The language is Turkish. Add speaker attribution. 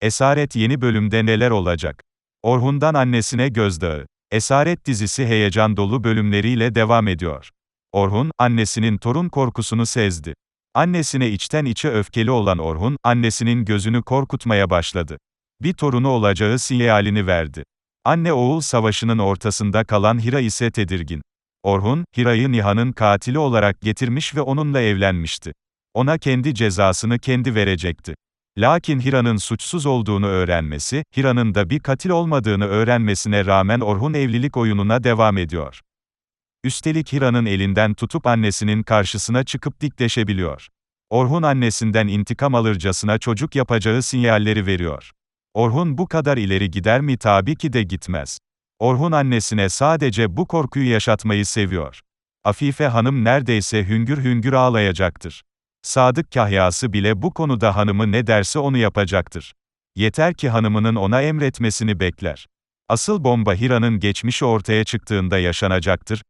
Speaker 1: Esaret yeni bölümde neler olacak? Orhun'dan annesine gözdağı. Esaret dizisi heyecan dolu bölümleriyle devam ediyor. Orhun, annesinin torun korkusunu sezdi. Annesine içten içe öfkeli olan Orhun, annesinin gözünü korkutmaya başladı. Bir torunu olacağı sinyalini verdi. Anne-oğul savaşının ortasında kalan Hira ise tedirgin. Orhun, Hira'yı Nihan'ın katili olarak getirmiş ve onunla evlenmişti. Ona kendi cezasını kendi verecekti. Lakin Hira'nın suçsuz olduğunu öğrenmesi, Hira'nın da bir katil olmadığını öğrenmesine rağmen Orhun evlilik oyununa devam ediyor. Üstelik Hira'nın elinden tutup annesinin karşısına çıkıp dikleşebiliyor. Orhun annesinden intikam alırcasına çocuk yapacağı sinyalleri veriyor. Orhun bu kadar ileri gider mi tabii ki de gitmez. Orhun annesine sadece bu korkuyu yaşatmayı seviyor. Afife Hanım neredeyse hüngür hüngür ağlayacaktır. Sadık kahyası bile bu konuda hanımı ne derse onu yapacaktır. Yeter ki hanımının ona emretmesini bekler. Asıl bomba Hira'nın geçmişi ortaya çıktığında yaşanacaktır.